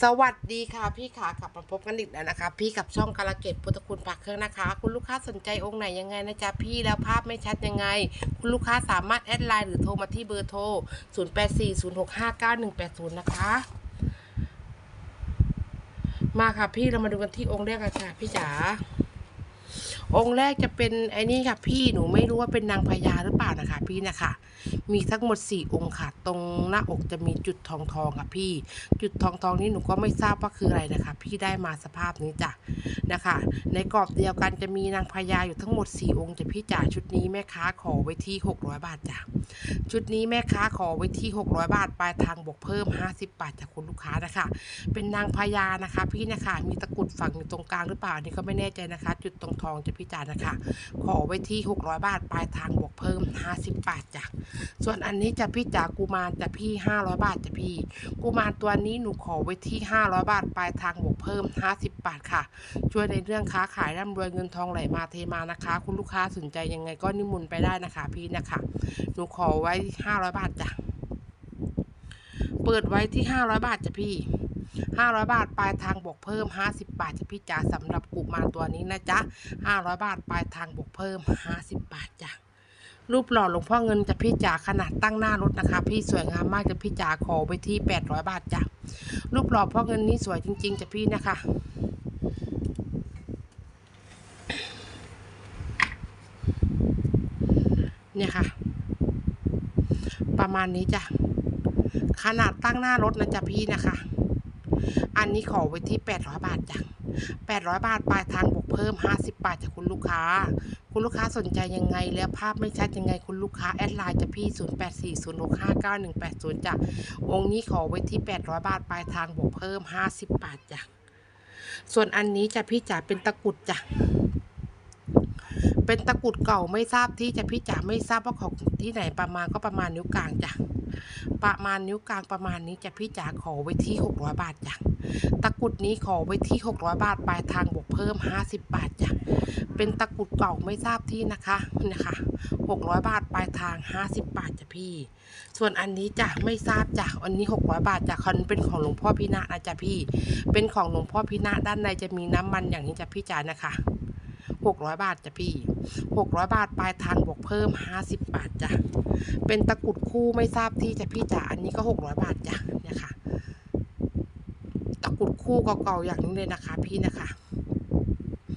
สวัสดีค่ะพี่ขากลับมาพบกันอีกแล้วนะคะ พี่กับช่องกาลเกตพุทธคุณปักเครื่องนะคะ คุณลูกค้าสนใจองค์ไหนยังไงนะจ๊ะพี่แล้วภาพไม่ชัดยังไง คุณลูกค้าสามารถแอดไลน์หรือโทรมาที่เบอร์โทร 0840659180 นะคะ มาค่ะพี่เรามาดูกันที่องค์แรกกันค่ะพี่จ๋า องค์แรกจะเป็นไอ้นี่ค่ะ พี่หนูไม่รู้ว่าเป็นนางพญาหรือเปล่านะคะ พี่นะคะมีทั้งหมดสี่องค์ค่ะ ตรงหน้าอกจะมีจุดทองทองค่ะพี่ จุดทองทองนี้หนูก็ไม่ทราบว่าคืออะไรนะคะ พี่ได้มาสภาพนี้จ้ะนะคะ ในกรอบเดียวกันจะมีนางพญาอยู่ทั้งหมด 4 องค์จะพี่จ๋าชุดนี้แม่ค้าขอไว้ที่ 600 บาทจ้ะชุดนี้แม่ค้าขอไว้ที่ 600 บาทปลายทางบวกเพิ่ม 50 บาทจากคุณลูกค้านะคะ เป็นนางพญานะคะ พี่นะคะมีตะกุดฝังอยู่ตรงกลางหรือเปล่าอันนี่ก็ไม่แน่ใจนะคะ จุดตรงทองจะพี่จ๋านะคะ ขอไว้ที่ 600 บาทปลายทางบวกเพิ่ม 50 บาทจ้ะส่วนอันนี้จะพี่จ๋ากุมารจะพี่ 500 บาทจะพี่กุมารตัวนี้หนูขอไว้ที่ 500 บาทปลายทางบวกเพิ่ม 50 บาทค่ะ ช่วยในเรื่องค้าขายร่ำรวยเงินทองไหลมาเทมานะคะ คุณลูกค้าสนใจยังไงก็นิมนต์ไปได้นะคะพี่นะคะ หนูขอไว้ 500 บาทจ้ะเปิดไว้ที่ 500 บาทจ้ะพี่ 500 บาทปลายทางบวกเพิ่ม 50 บาทจะพี่จ๋าสำหรับกุมารตัวนี้นะจ๊ะ 500 บาทปลายทางบวกเพิ่ม 50 บาทจ้ะรูปหล่อหลวงพ่อเงินจะพี่จ๋าขนาดตั้งหน้ารถนะคะ พี่สวยงามมากจะพี่จ๋าขอไปที่ 800 บาทจ้ะรูปหล่อพ่อเงินนี้สวยจริง ๆจะพี่นะคะเนี่ยค่ะ ประมาณนี้จ้ะ ขนาดตั้งหน้ารถนะจ๊ะพี่นะคะ อันนี้ขอไว้ที่ 800 บาทจ้ะ800 บาทปลายทางบวกเพิ่ม 50 บาทจากคุณลูกค้า คุณลูกค้าสนใจยังไง แล้วภาพไม่ชัดยังไงคุณลูกค้าแอดไลน์จะพี่ 0840659180จ้ะองค์นี้ขอไว้ที่ 800 บาทปลายทางบวกเพิ่ม 50 บาทจ้ะส่วนอันนี้จะพี่จ๋าเป็นตะกุดจ้ะ เป็นตะกรุดเก่าไม่ทราบที่จะพี่จ๋าไม่ทราบว่าของที่ไหนประมาณก็ประมาณนิ้วกลางจ้ะประมาณนิ้วกลางประมาณนี้จะพี่จ๋าขอไว้ที่ 600 บาทจ้ะตะกรุดนี้ขอไว้ที่ 600 บาทปลายทางบวกเพิ่ม 50 บาทจ้ะเป็นตะกรุดเก่าไม่ทราบที่นะคะนะคะ 600 บาทปลายทาง 50 บาทจ้ะพี่ ส่วนอันนี้จ้ะไม่ทราบจ้ะอันนี้ 600 บาทจ้ะคันเป็นของหลวงพ่อพิณะนะจ้ะพี่ เป็นของหลวงพ่อพิณะด้านในจะมีน้ำมันอย่างนี้จ้ะพี่จ๋านะคะ 600 บาทจ้ะพี่ 600 บาทปลายทางบวกเพิ่ม 50 บาทจ้ะ เป็นตะกุดคู่ไม่ทราบที่จ้ะพี่จ๋า อันนี้ก็ 600 บาทจ้ะ เนี่ยค่ะ ตะกุดคู่เก่าๆอย่างนี้เลยนะคะ พี่นะคะ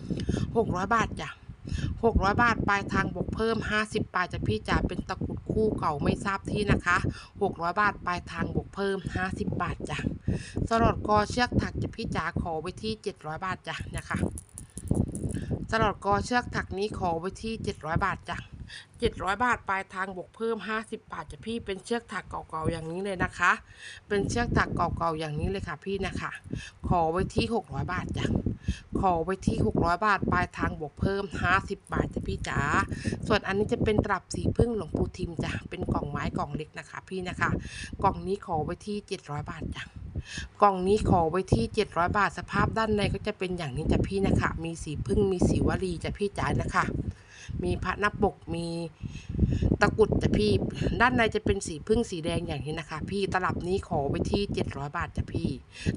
600 บาทจ้ะ600บาทปลายทางบวกเพิ่ม50บาทจ้ะพี่จ๋าเป็นตะกุดคู่เก่าไม่ทราบที่นะคะ600บาทปลายทางบวกเพิ่ม50บาทจ้ะสลอดกอเชือกถักจ้ะพี่จ๋าขอไว้ที่700บาทจ้ะเนี่ยค่ะ สลอดกอเชือกถักนี้ขอไว้ที่ 700 บาทจ้ะ700 บาทปลายทางบวกเพิ่ม 50 บาทจ้ะพี่เป็นเชือกถักเก่าๆอย่างนี้เลยนะคะ เป็นเชือกถักเก่าๆอย่างนี้เลยค่ะพี่นะคะ ขอไว้ที่ 600 บาทจ้ะขอไว้ที่ 600 บาทปลายทางบวกเพิ่ม 50 บาทจ้ะพี่จ๋าส่วนอันนี้จะเป็นตลับสีพึ่งหลวงปู่ทิมจ้ะเป็นกล่องไม้กล่องเล็กนะคะ พี่นะคะ กล่องนี้ขอไว้ที่ 700 บาทจ้ะ กล่องนี้ขอไว้ที่ 700 บาทสภาพด้านในก็จะเป็นอย่างนี้จ้ะพี่นะคะ มีสีพึ่งมีสีวลีจ้ะพี่จ๋านะคะ มีพระนับปกมีตะกุดจ้ะพี่ ด้านในจะเป็นสีพึ่งสีแดงอย่างนี้นะคะ พี่ตลับนี้ขอไว้ที่ 700 บาทจ้ะพี่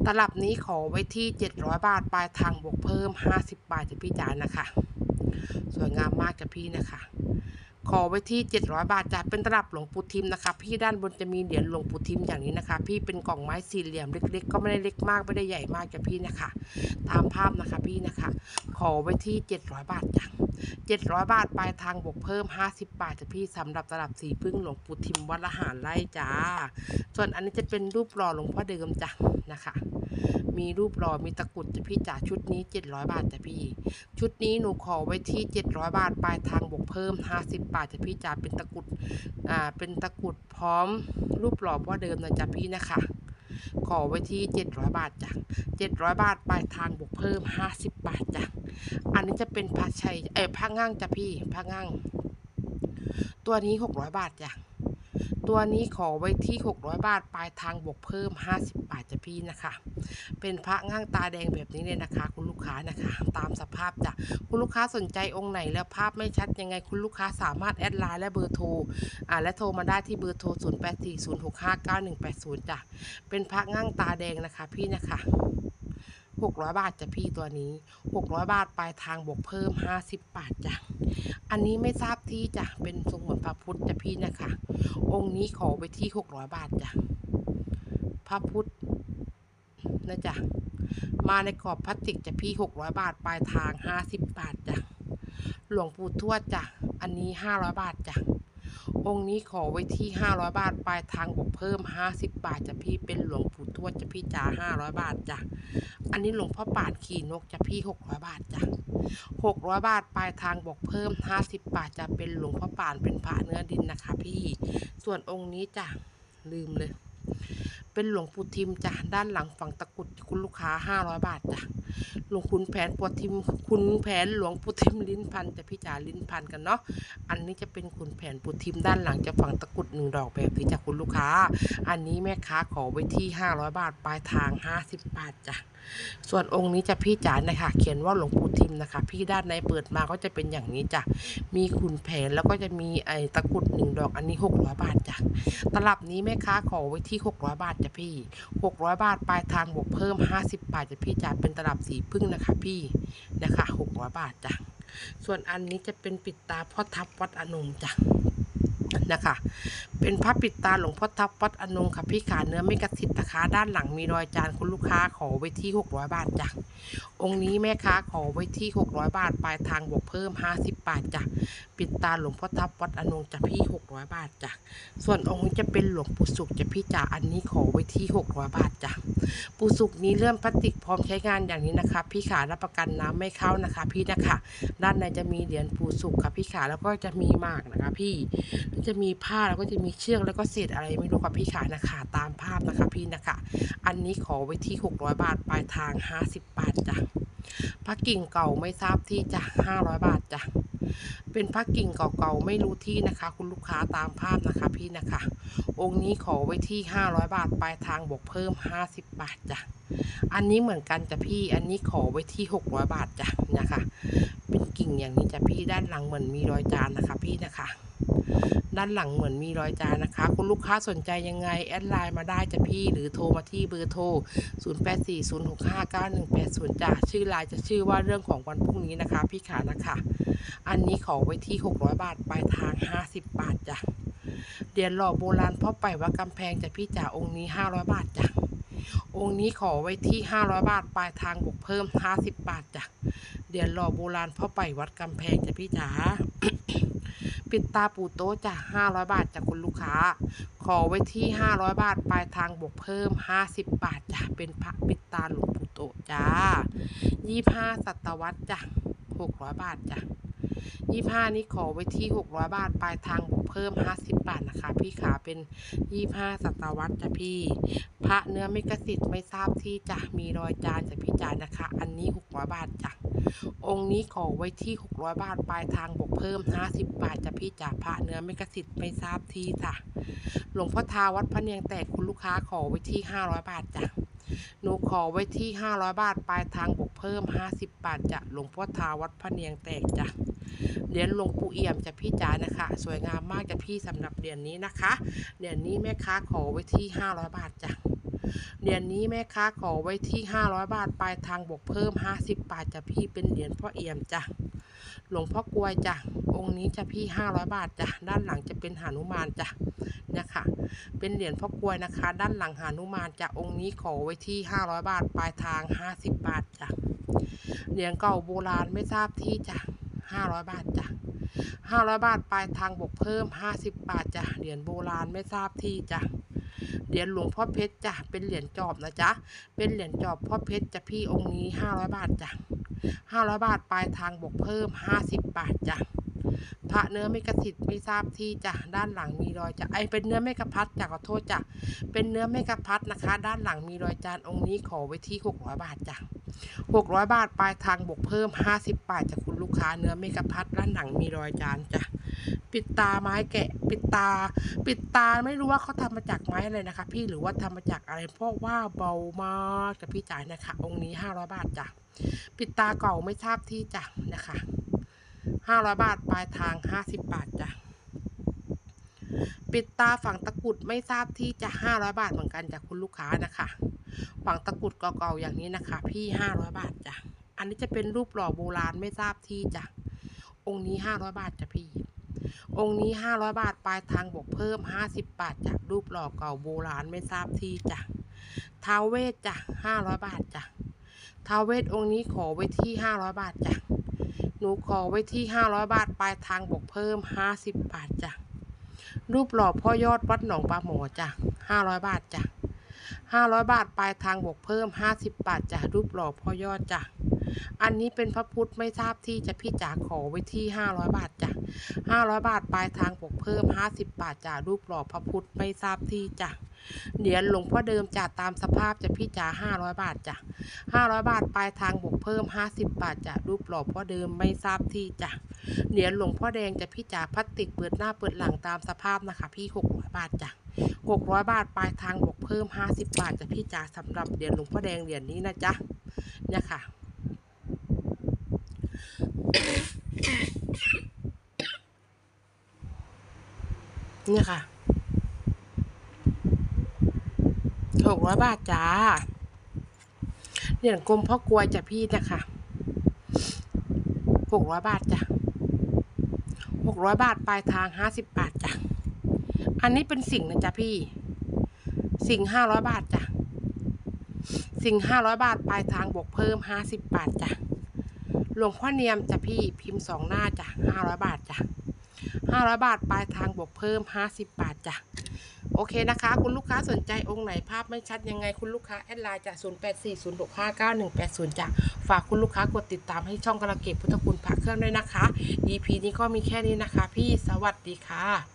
ตลับนี้ขอไว้ที่ 700 บาทปลายทางบวกเพิ่ม 50 บาทจ้ะพี่จ๋านะคะ สวยงามมากจ้ะพี่นะคะ ขอไว้ที่ 700 บาทจ้ะเป็นตลับหลวงปู่ทิมนะคะ พี่ด้านบนจะมีเหรียญหลวงปู่ทิมอย่างนี้นะคะ พี่เป็นกล่องไม้สี่เหลี่ยมเล็ก ๆ ก็ไม่ได้เล็กมากไม่ได้ใหญ่มากจ้ะพี่นะคะ ตามภาพนะคะพี่นะคะ ขอไว้ที่ 700 บาทจ้ะ700 บาทปลายทางบวกเพิ่ม 50 บาทจ้ะพี่สำหรับตลับสีพึ่งหลวงปู่ทิมวัดละหารไร่จ้า ส่วนอันนี้จะเป็นรูปหล่อหลวงพ่อเดิมจ้ะนะคะ มีรูปหล่อมีตะกรุดจะพี่จ๋าชุดนี้ 700 บาทจ้ะพี่ ชุดนี้หนูขอไว้ที่ 700 บาทปลายทางบวกเพิ่ม 50 บาทจ้ะพี่จ๋าเป็นตะกรุดอ่าเป็นตะกรุดพร้อม รูปหล่อพ่อเดิมนะจ้ะพี่นะคะขอไว้ที่ 700 บาทจ้ะ700 บาทปลายทางบวกเพิ่ม 50 บาทจ้ะอันนี้จะเป็นผ้าชัยเอ้ผ้าง่างจ้ะพี่ผ้าง่าง ตัวนี้ 600 บาทจ้ะ ตัวนี้ขอไว้ที่ 600 บาท ปลายทางบวกเพิ่ม 50 บาทจ้ะพี่นะคะ เป็นพระง่างตาแดงแบบนี้เลยนะคะ คุณลูกค้านะคะ ตามสภาพจ้ะคุณลูกค้าสนใจองค์ไหนแล้วภาพไม่ชัดยังไงคุณลูกค้าสามารถแอดไลน์และเบอร์โทรอ่าและโทรมาได้ที่เบอร์โทร 0840659180จ้ะเป็นพระง่างตาแดงนะคะพี่นะคะ 600 บาทจ้ะพี่ตัวนี้ 600 บาทปลายทางบวกเพิ่ม 50 บาทจ้ะ อันนี้ไม่ทราบที่จ้ะ เป็นทรงเหมือนพระพุทธจ้ะพี่นะคะ องค์นี้ขอไปที่ 600 บาทจ้ะ พระพุทธนะจ๊ะมาในกรอบพลาสติกจ้ะพี่ 600 บาทปลายทาง 50 บาทจ้ะ หลวงปู่ทวดจ้ะ อันนี้ 500 บาทจ้ะ องค์นี้ขอไว้ที่ 500 บาทปลายทางบอกเพิ่ม 50 บาทจะพี่เป็นหลวงปู่ทวดจะพี่จ๋า500 บาทจ้ะอันนี้หลวงพ่อปานขี่นกจะพี่ 600 บาทจ้ะ600 บาทปลายทางบอกเพิ่ม 50 บาทจะเป็นหลวงพ่อปานเป็นพระเนื้อดินนะคะ พี่ส่วนองค์นี้จ้ะลืมเลย เป็นหลวงปู่ทิมจ้ะด้านหลังฝั่งตะกุดคุณลูกค้าห้าร้อยบาทจ้ะหลวงคุณแผนปวดทิมคุณแผนหลวงปู่ทิมลิ้นพันจะพี่จ๋าลิ้นพันกันเนาะอันนี้จะเป็นคุณแผนปู่ทิมด้านหลังจะฝั่งตะกุดหนึ่งดอกแบบนี้จ้ะคุณลูกค้า อันนี้แม่ค้าขอไว้ที่ห้าร้อยบาทปลายทางห้าสิบบาทจ้ะ ส่วนองค์นี้จะพี่จ๋านะคะ เขียนว่าหลวงปู่ทิมนะคะ พี่ด้านในเปิดมาก็จะเป็นอย่างนี้จ้ะมีขุนแผนแล้วก็จะมีไอ้ตะกรุดหนึ่งดอกอันนี้600บาทจ้ะตลับนี้แม่ค้าขอไว้ที่600บาทจ้ะพี่600บาทปลายทางบวกเพิ่ม50บาทจ้ะพี่จ๋าเป็นตลับสีพึ่งนะคะพี่นะคะ600บาทจ้ะส่วนอันนี้จะเป็นปิดตาพ่อทับวัดอนงจ้ะ นะคะ เป็นพระปิดตาหลวงพ่อทับวัดอนงค่ะพี่ขาเนื้อไม่กระติดนะคะ ด้านหลังมีรอยจานคุณลูกค้าขอไว้ที่ 600 บาทจ้ะ องค์นี้แม่ค้าขอไว้ที่ 600 บาท ปลายทางบวกเพิ่ม 50 บาทจ้ะ ปิดตาหลวงพ่อทับวัดอนงจ้ะพี่ 600 บาทจ้ะ ส่วนองค์จะเป็นหลวงปู่สุขจ้ะพี่จ๋า อันนี้ขอไว้ที่ 600 บาทจ้ะ ปู่สุขนี้เลื่อมพลาสติกพร้อมใช้งานอย่างนี้นะคะ พี่ขารับประกันน้ำไม่เข้านะคะ พี่นะคะ ด้านในจะมีเหรียญปู่สุขค่ะพี่ขาแล้วก็จะมีมากนะคะ พี่ จะมีผ้าแล้วก็จะมีเชือกแล้วก็เศษอะไรไม่รู้ค่ะพี่ขานะคะ ตามภาพนะคะพี่นะคะ อันนี้ขอไว้ที่ 600 บาท ปลายทาง 50 บาทจ้ะ พระกิ่งเก่าไม่ทราบที่จ้ะ500บาทจ้ะเป็นพระกิ่งเก่าๆไม่รู้ที่นะคะ คุณลูกค้าตามภาพนะคะพี่นะคะ องค์นี้ขอไว้ที่500บาทปลายทางบวกเพิ่ม50บาทจ้ะอันนี้เหมือนกันจ้ะพี่อันนี้ขอไว้ที่600บาทจ้ะนะคะ เป็นกิ่งอย่างนี้จ้ะพี่ด้านหลังเหมือนมีรอยจานนะคะพี่นะคะ ด้านหลังเหมือนมีรอยจานนะคะ คุณลูกค้าสนใจยังไง แอดไลน์มาได้จะพี่หรือโทรมาที่เบอร์โทร 0840659180จ้ะชื่อไลน์จะชื่อว่าเรื่องของวันพรุ่งนี้นะคะ พี่ขานะคะ อันนี้ขอไว้ที่ 600 บาทปลายทาง 50 บาทจ้ะเดียนหล่อโบราณพ่อไปว่ากำแพงจะพี่จ๋าองค์นี้ 500 บาทจ้ะองค์นี้ขอไว้ที่ 500 บาทปลายทางบวกเพิ่ม 50 บาทจ้ะเดียนหล่อโบราณพ่อไปวัดกำแพงจะพี่จ๋า ปิดตาปูโต๊ะจ้ะ500 บาทจากคุณลูกค้า ขอไว้ที่ 500 บาทปลายทางบวกเพิ่ม 50 บาทจ้ะเป็นพระปิดตาหลวงปู่โตะจ้า25ศตวรรษจ้ะ600 บาทจ้ะ25นี้ขอไว้ที่ 600 บาท ปลายทางบวกเพิ่ม 50 บาทนะคะ พี่ขาเป็น 25ศตวรรษจ้ะพี่ พระเนื้อไม่กระสิทธิ์ไม่ทราบที่จะมีรอยจานจากพี่จานนะคะ อันนี้ 600 บาทจ้ะ องค์นี้ขอไว้ที่ 600 บาท ปลายทางบวกเพิ่ม 50 บาทจะพี่จ๋าพระเนื้อไม่กระสิทธิ์ไม่ทราบที่จ้ะหลวงพ่อทาวัดพระเนียงแตกคุณลูกค้าขอไว้ที่ 500 บาทจ้ะหนูขอไว้ที่ 500 บาท ปลายทางบวกเพิ่ม 50 บาทจะหลวงพ่อทาวัดพระเนียงแตกจ้ะเหรียญหลวงปู่เอี่ยมจะพี่จ๋านะคะ สวยงามมากจะพี่สำหรับเหรียญนี้นะคะเหรียญนี้แม่ค้าขอไว้ที่ 500 บาทจ้ะ เหรียญนี้แม่ค้าขอไว้ที่ 500 บาทปลายทางบวกเพิ่ม 50 บาทจะพี่เป็นเหรียญพ่อเอี่ยมจ้ะหลวงพ่อกลวยจ้ะองค์นี้จะพี่ 500 บาทจ้ะด้านหลังจะเป็นหานุมานจ้ะเนี่ยค่ะ เป็นเหรียญพ่อกลวยนะคะ ด้านหลังหานุมานจ้ะองค์นี้ขอไว้ที่ 500 บาทปลายทาง 50 บาทจ้ะเหรียญเก่าโบราณไม่ทราบที่จ้ะ500 บาทจ้ะ500 บาทปลายทางบวกเพิ่ม 50 บาทจ้ะเหรียญโบราณไม่ทราบที่จ้ะ เหรียญหลวงพ่อเพชรจ้ะเป็นเหรียญจอบนะจ๊ะเป็นเหรียญจอบพ่อเพชรจ้ะพี่องค์นี้500บาทจ้ะ500บาทปลายทางบวกเพิ่ม50บาทจ้ะพระเนื้อไม่กระสิทธิ์ไม่ทราบที่จ้ะด้านหลังมีรอยจ้ะไอเป็นเนื้อไม่กระพัดจ้ะขอโทษจ้ะเป็นเนื้อไม่กระพัดนะคะ ด้านหลังมีรอยจานองค์นี้ขอไว้ที่600บาทจ้ะ 600 บาทปลายทางบวกเพิ่ม 50 บาทจากคุณลูกค้าเนื้อไม่กระพัดด้านหลังมีรอยจานจ้ะปิดตาไม้แกะ ปิดตา ปิดตาไม่รู้ว่าเขาทำมาจากไม้อะไรนะคะ พี่หรือว่าทำมาจากอะไรเพราะว่าเบามากจ้ะพี่จ่ายนะคะ องค์นี้ 500 บาทจ้ะปิดตาเก่าไม่ทราบที่จ้ะนะคะห้าร้อยบาทปลายทางห้าสิบบาทจ้ะปิดตาฝั่งตะกุดไม่ทราบที่จะห้าร้อยบาทเหมือนกันจากคุณลูกค้านะคะ ฝังตะกรุดเก่าๆอย่างนี้นะคะ พี่ห้าร้อยบาทจ้ะ อันนี้จะเป็นรูปหล่อโบราณไม่ทราบที่จ้ะ องค์นี้ห้าร้อยบาทจ้ะพี่ องค์นี้ห้าร้อยบาทปลายทางบวกเพิ่มห้าสิบบาทจากรูปหล่อเก่าโบราณไม่ทราบที่จ้ะท้าวเวทจ้ะห้าร้อยบาทจ้ะท้าวเวทองค์นี้ขอไว้ที่ห้าร้อยบาทจ้ะ หนูขอไว้ที่500บาทปลายทางบวกเพิ่ม50บบาทจ้ะรูปหล่อพ่อยอดวัดหนองปลาหมอจ้ะ500บาทจ้ะ 500 บาทปลายทางบวกเพิ่ม 50 บาทจ้ะรูปหล่อพ่อยอดจ้ะอันนี้เป็นพระพุทธไม่ทราบที่จะพี่จ๋าขอไว้ที่ 500 บาทจ้ะ500 บาทปลายทางบวกเพิ่ม 50 บาทจ้ะรูปหล่อพระพุทธไม่ทราบที่จ้ะ เหรียญหลวงพ่อเดิมจ่าตามสภาพจะพี่จ๋า500บาทจ้ะ500บาทปลายทางบวกเพิ่ม50บบาทจ้ะรูปหล่อพ่อเดิมไม่ทราบที่จ้ะเหรียญหลวงพ่อแดงจะพี่จ๋าพลาสติกเปิดหน้าเปิดหลังตามสภาพนะคะ พี่600บาทจ้ะ600บาทปลายทางบวกเพิ่ม50บบาทจะพี่จ๋าสำหรับเหรียญหลวงพ่อแดงเหรียญนี้นะจ๊ะเนี่ยค่ะเนี่ยค่ะ หกร้อยบาทจ้าเหรียกลมพ่อกลัวจ้ะพี่นะคะหกร้อยบาทจ้ะหกร้อยบาทปลายทางห้าสิบบาทจ้ะอันนี้เป็นสิ่งนะจ๊ะพี่ สิ่งห้าร้อยบาทจ้ะสิ่งห้าร้อยบาทปลายทางบวกเพิ่มห้าสิบบาทจ้ะหลวงพ่อเนียมจ้ะพี่พิมพ์สองหน้าจ้ะห้าร้อยบาทจ้ะห้าร้อยบาทปลายทางบวกเพิ่มห้าสิบบาทจ้ะ โอเคนะคะ คุณลูกค้าสนใจองค์ไหนภาพไม่ชัดยังไงคุณลูกค้าแอดไลน์จาก 0 8 4 0 6 5 9 1 8 0จ้ะฝากคุณลูกค้ากดติดตามให้ช่องกระเก็บพุทธคุณพระเครื่องด้วยนะคะ EP นี้ก็มีแค่นี้นะคะ พี่สวัสดีค่ะ